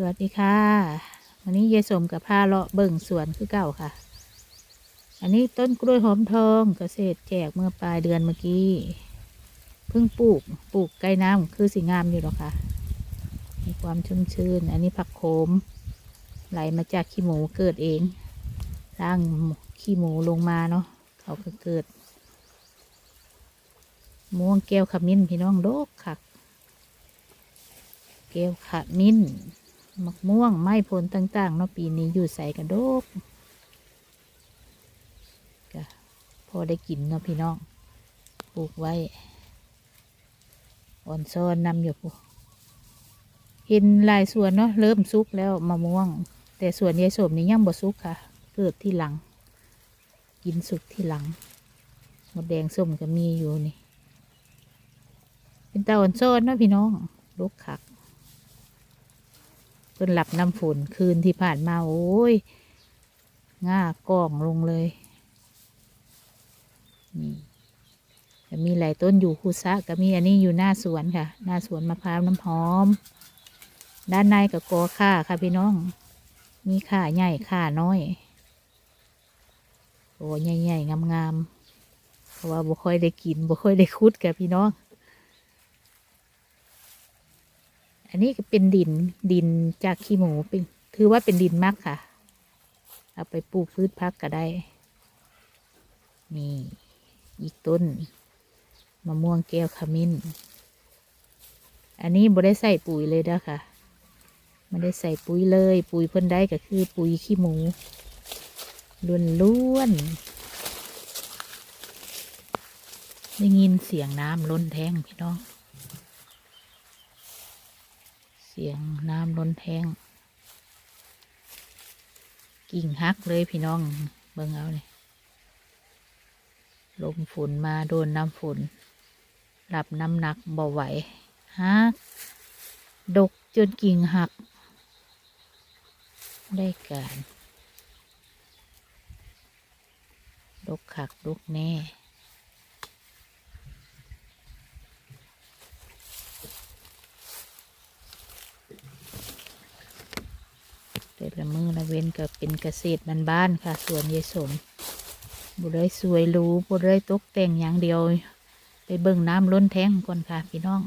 สวัสดีค่ะ วันนี้ยายสมกับพาเลาะเบิ่งสวนคือเก่าค่ะ อันนี้ต้นกล้วยหอมทองเกษตรแจกเมื่อปลายเดือนเมื่อกี้เพิ่งปลูกปลูกใกล้น้ำคือสีงามอยู่หรอกค่ะ มีความชุ่มชื้น อันนี้ผักโขม ไหลมาจากขี้หมูเกิดเองร่างขี้หมูลงมาเนาะเขาก็เกิดม่วงแก้วขมิ้นพี่น้องโดกคักแก้วขมิ้น มะม่วง ไม้ผลต่างๆเนาะปีนี้อยู่ใส่กระโดกก็พอได้กินเนาะพี่น้อง ปลูกไว้ อ่อนซ้อนนำอยู่ปุ๊เห็นลายสวนเนาะเริ่มสุกแล้วมะม่วง แต่สวนยายสมนี่ยังบ่สุกค่ะ เกิดที่หลัง กินสุกที่หลังหมดแดงส้มก็มีอยู่นี่ เป็นตาอ่อนซ้อนเนาะพี่น้องลูกคัก เพิ่นหลับน้ำฝนคืนที่ผ่านมาโอ้ยง่ากล้องลงเลยนี่ก็มีหลายต้นอยู่คูซะก็มีอันนี้อยู่หน้าสวนค่ะ หน้าสวนมะพร้าวน้ำหอม ด้านในกับกอข่าค่ะพี่น้อง มีข่าใหญ่ข่าน้อยโอ้ใหญ่ๆงามๆเพราะว่าบ่ค่อยได้กินบ่ค่อยได้คุดกับพี่น้อง อันนี้ก็เป็นดินดินจากขี้หมูเป็นถือว่าเป็นดินมากค่ะ เอาไปปลูกพืชพักก็ได้ นี่ อีกต้นมะม่วงแก้วขมิ้น อันนี้บ่ได้ใส่ปุ๋ยเลยนะค่ะไม่ได้ใส่ปุ๋ยเลย ปุ๋ยเพิ่นได้ก็คือปุ๋ยขี้หมูล้วนล้วนๆได้ยินเสียงน้ำล้นแทงพี่น้อง เสียงน้ำล้นแทงกิ่งฮักเลยพี่น้อง เบิ่งเอาเลยลมฝนมาโดนน้ำฝนรับน้ำหนักบ่ไหวฮักดกจนกิ่งหัก ได้การดกขักดกแน่ แต่ละมือละเว้นก็เป็นเกษตรบ้านๆค่ะ สวนยายสมบุได้สวยรู้บุได้ตกแต่งอย่างเดียว ไปเบิ่งน้ำล้นแท้งก่อนค่ะพี่น้อง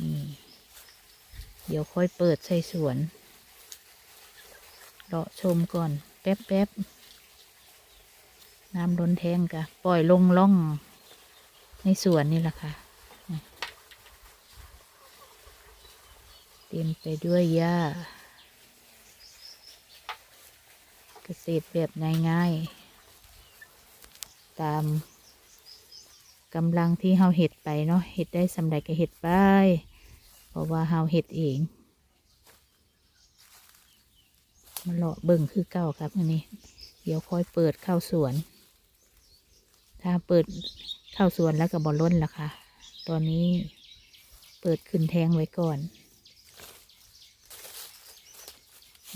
นี่เดี๋ยวค่อยเปิดใส่สวนเลาะชมก่อนแป๊บแป๊บน้ำล้นแท้งกะปล่อยลงล่องในสวนนี่แหละค่ะ เต็มไปด้วยหญ้า เกษตรแบบง่ายๆ ตามกำลังที่เฮาเห็ดไปเนาะเห็ดได้สำเร็จก็เห็ดไป เพราะว่าเฮาเห็ดเองมันเลาะเบิ่งคือเก้าครับอันนี้ เดี๋ยวค่อยเปิดเข้าสวน ถ้าเปิดเข้าสวนแล้วก็บอล้นละค่ะ ตอนนี้เปิดขึ้นแทงไว้ก่อน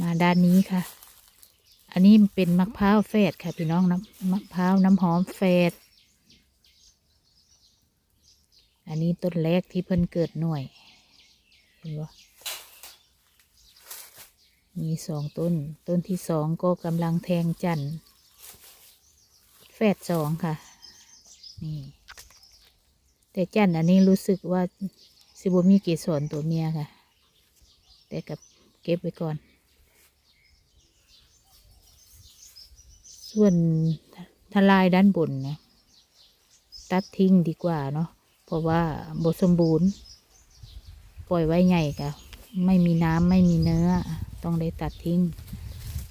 มาด้านนี้ค่ะ อันนี้เป็นมะพร้าวแฝดค่ะพี่น้องน้ำมะพร้าวน้ำหอมแฝดอันนี้ต้นแรกที่เพิ่นเกิดหน่วยเห็นบ่มีสองต้น ต้นที่สองก็กำลังแทงจันทร์แฝดสองค่ะ นี่ แต่จันอันนี้รู้สึกว่า สิบมีเกสรตัวเมียค่ะ แต่กับเก็บไว้ก่อน ส่วนทลายด้านบนนะตัดทิ้งดีกว่าเนาะเพราะว่าบสมบูรณ์ ปล่อยไว้ใหญ่กะไม่มีน้ำไม่มีเนื้อ ต้องได้ตัดทิ้ง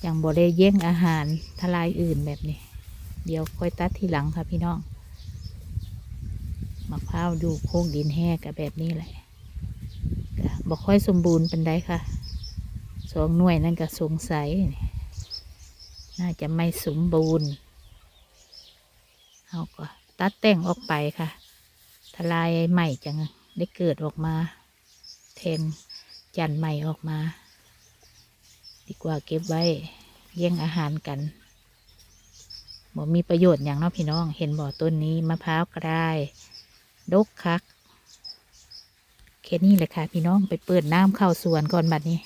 อย่างบ่ได้แย่งอาหารทลายอื่นแบบนี้ เดี๋ยวค่อยตัดทีหลังค่ะพี่น้องมะพร้าวดูโคกดินแห้กับแบบนี้แหละบอกค่อยสมบูรณ์เป็นได้ค่ะสองหน่วยนั่นก็สงสัยน่ น่าจะไม่สมบูรณ์เอาก็ตัดแต่งออกไปค่ะ ทลายใหม่จังได้เกิดออกมาแทนจันใหม่ออกมา ดีกว่าเก็บไว้แย่งอาหารกันบ่มีประโยชน์อย่างน้อพี่น้อง เห็นบ่อต้นนี้มะพร้าวกระไดดกคักแค่นี้แหละค่ะ พี่น้องไปเปิดน้ำเข้าสวนก่อนบัดนี้